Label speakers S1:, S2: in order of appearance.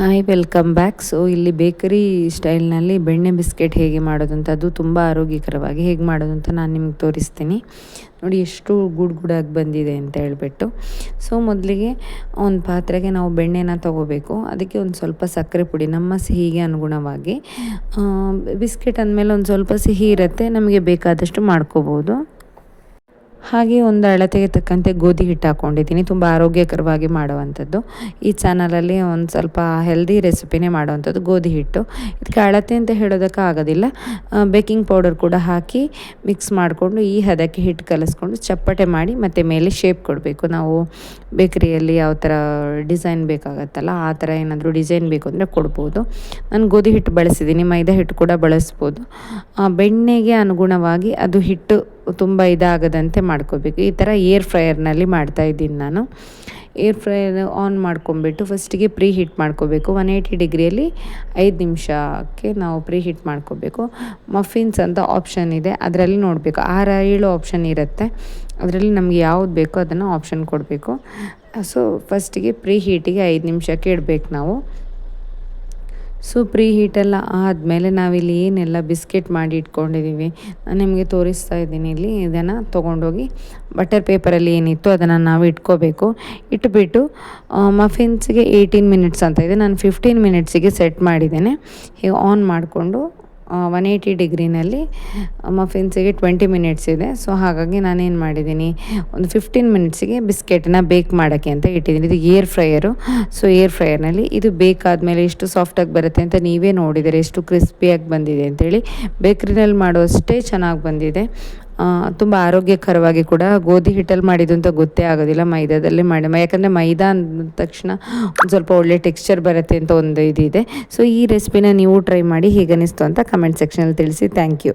S1: Hi welcome back so ಇಲ್ಲಿ bakery ಸ್ಟೈಲ್ನಲ್ಲಿ ಬೆಣ್ಣೆ ಬಿಸ್ಕೆಟ್ ಹೇಗೆ ಮಾಡೋದು ಅಂತ ಅದು ತುಂಬ ಆರೋಗ್ಯಕರವಾಗಿ ಹೇಗೆ ಮಾಡೋದು ಅಂತ ನಾನು ನಿಮ್ಗೆ ತೋರಿಸ್ತೀನಿ. ನೋಡಿ, ಎಷ್ಟು ಗುಡ್ ಗುಡಾಗಿ ಬಂದಿದೆ ಅಂತ ಹೇಳ್ಬಿಟ್ಟು. ಸೊ ಮೊದಲಿಗೆ ಒಂದು ಪಾತ್ರೆಗೆ ನಾವು ಬೆಣ್ಣೆನ ತೊಗೋಬೇಕು. ಅದಕ್ಕೆ ಒಂದು ಸ್ವಲ್ಪ ಸಕ್ಕರೆ ಪುಡಿ, ನಮ್ಮ ಸಿಹಿಗೆ ಅನುಗುಣವಾಗಿ. ಬಿಸ್ಕೆಟ್ ಅಂದಮೇಲೆ ಒಂದು ಸ್ವಲ್ಪ ಸಿಹಿ ಇರುತ್ತೆ, ನಮಗೆ ಬೇಕಾದಷ್ಟು ಮಾಡ್ಕೋಬೋದು. ಹಾಗೆ ಒಂದು ಅಳತೆಗೆ ತಕ್ಕಂತೆ ಗೋಧಿ ಹಿಟ್ಟು ಹಾಕ್ಕೊಂಡಿದ್ದೀನಿ ತುಂಬ ಆರೋಗ್ಯಕರವಾಗಿ ಮಾಡುವಂಥದ್ದು. ಈ ಚಾನಲಲ್ಲಿ ಒಂದು ಸ್ವಲ್ಪ ಹೆಲ್ದಿ ರೆಸಿಪಿನೇ ಮಾಡುವಂಥದ್ದು ಗೋಧಿ ಹಿಟ್ಟು. ಇದಕ್ಕೆ ಅಳತೆ ಅಂತ ಹೇಳೋದಕ್ಕೆ ಆಗೋದಿಲ್ಲ. ಬೇಕಿಂಗ್ ಪೌಡರ್ ಕೂಡ ಹಾಕಿ ಮಿಕ್ಸ್ ಮಾಡಿಕೊಂಡು ಈ ಹದಕ್ಕೆ ಹಿಟ್ಟು ಕಲಿಸ್ಕೊಂಡು ಚಪ್ಪಟೆ ಮಾಡಿ ಮತ್ತು ಮೇಲೆ ಶೇಪ್ ಕೊಡಬೇಕು. ನಾವು ಬೇಕರಿಯಲ್ಲಿ ಯಾವ ಥರ ಡಿಸೈನ್ ಬೇಕಾಗತ್ತಲ್ಲ, ಆ ಥರ ಏನಾದರೂ ಡಿಸೈನ್ ಬೇಕು ಅಂದರೆ ಕೊಡ್ಬೋದು. ನಾನು ಗೋಧಿ ಹಿಟ್ಟು ಬಳಸಿದ್ದೀನಿ, ಮೈದಾ ಹಿಟ್ಟು ಕೂಡ ಬಳಸ್ಬೋದು. ಬೆಣ್ಣೆಗೆ ಅನುಗುಣವಾಗಿ ಅದು ಹಿಟ್ಟು ತುಂಬ ಇದಾಗದಂತೆ ಮಾಡ್ಕೋಬೇಕು. ಈ ಥರ ಏರ್ ಫ್ರೈಯರ್ನಲ್ಲಿ ಮಾಡ್ತಾಯಿದ್ದೀನಿ ನಾನು. ಏರ್ ಫ್ರೈಯರ್ ಆನ್ ಮಾಡ್ಕೊಂಬಿಟ್ಟು ಫಸ್ಟಿಗೆ ಪ್ರೀ ಹೀಟ್ ಮಾಡ್ಕೋಬೇಕು. ಒನ್ ಏಯ್ಟಿ ಡಿಗ್ರಿಯಲ್ಲಿ ಐದು ನಿಮಿಷಕ್ಕೆ ನಾವು ಪ್ರೀ ಹೀಟ್ ಮಾಡ್ಕೋಬೇಕು. ಮಫಿನ್ಸ್ ಅಂತ ಆಪ್ಷನ್ ಇದೆ. ಅದರಲ್ಲಿ ನೋಡಬೇಕು. ಆರ ಏಳು ಆಪ್ಷನ್ ಇರುತ್ತೆ. ಅದರಲ್ಲಿ ನಮಗೆ ಯಾವ್ದು ಬೇಕೋ ಅದನ್ನು ಆಪ್ಷನ್ ಕೊಡಬೇಕು. ಸೊ ಫಸ್ಟಿಗೆ ಪ್ರೀ ಹೀಟಿಗೆ ಐದು ನಿಮಿಷಕ್ಕೆ ಇಡಬೇಕು ನಾವು. ಸೊ ಪ್ರೀ ಹೀಟೆಲ್ಲ ಆದಮೇಲೆ ನಾವಿಲ್ಲಿ ಏನೆಲ್ಲ ಬಿಸ್ಕೆಟ್ ಮಾಡಿ ಇಟ್ಕೊಂಡಿದ್ದೀವಿ ನಾನು ನಿಮಗೆ ತೋರಿಸ್ತಾ ಇದ್ದೀನಿ ಇಲ್ಲಿ, ಇದನ್ನು ತೊಗೊಂಡೋಗಿ ಬಟರ್ ಪೇಪರಲ್ಲಿ ಏನಿತ್ತು ಅದನ್ನು ನಾವು ಇಟ್ಕೋಬೇಕು. ಇಟ್ಬಿಟ್ಟು ಮಫಿನ್ಸ್ಗೆ ಏಯ್ಟೀನ್ ಮಿನಿಟ್ಸ್ ಅಂತ ಇದೆ. ನಾನು ಫಿಫ್ಟೀನ್ ಮಿನಿಟ್ಸಿಗೆ ಸೆಟ್ ಮಾಡಿದ್ದೇನೆ. ಹೀಗೆ ಆನ್ ಮಾಡಿಕೊಂಡು ಒನ್ ಏಯ್ಟಿ ಡಿಗ್ರಿನಲ್ಲಿ ಮಫಿನ್ಸಿಗೆ ಟ್ವೆಂಟಿ ಮಿನಿಟ್ಸ್ ಇದೆ. ಸೊ ಹಾಗಾಗಿ ನಾನೇನು ಮಾಡಿದ್ದೀನಿ, ಒಂದು ಫಿಫ್ಟೀನ್ ಮಿನಿಟ್ಸಿಗೆ ಬಿಸ್ಕೆಟನ್ನ ಬೇಕ್ ಮಾಡೋಕ್ಕೆ ಅಂತ ಇಟ್ಟಿದ್ದೀನಿ. ಇದು ಏರ್ ಫ್ರೈಯರು ಸೊ ಏರ್ ಫ್ರೈಯರ್ನಲ್ಲಿ ಇದು ಬೇಕಾದಮೇಲೆ ಎಷ್ಟು ಸಾಫ್ಟಾಗಿ ಬರುತ್ತೆ ಅಂತ ನೀವೇ ನೋಡಿದರೆ, ಎಷ್ಟು ಕ್ರಿಸ್ಪಿಯಾಗಿ ಬಂದಿದೆ ಅಂತೇಳಿ. ಬೇಕ್ರಿನಲ್ಲಿ ಮಾಡುವಷ್ಟೇ ಚೆನ್ನಾಗಿ ಬಂದಿದೆ. ತುಂಬ ಆರೋಗ್ಯಕರವಾಗಿ ಕೂಡ ಗೋಧಿ ಹಿಟ್ಟಲ್ಲಿ ಮಾಡಿದ್ದು ಅಂತ ಗೊತ್ತೇ ಆಗೋದಿಲ್ಲ ಮೈದಾದಲ್ಲಿ ಮಾಡಿ. ಯಾಕಂದರೆ ಮೈದಾ ಅಂದ ತಕ್ಷಣ ಸ್ವಲ್ಪ ಒಳ್ಳೆ ಟೆಕ್ಸ್ಚರ್ ಬರುತ್ತೆ ಅಂತ ಒಂದು ಇದಿದೆ. ಸೊ ಈ ರೆಸಿಪಿನ ನೀವು ಟ್ರೈ ಮಾಡಿ ಹೇಗೆ ಅನ್ನಿಸ್ತು ಅಂತ ಕಮೆಂಟ್ ಸೆಕ್ಷನಲ್ಲಿ ತಿಳಿಸಿ. Thank you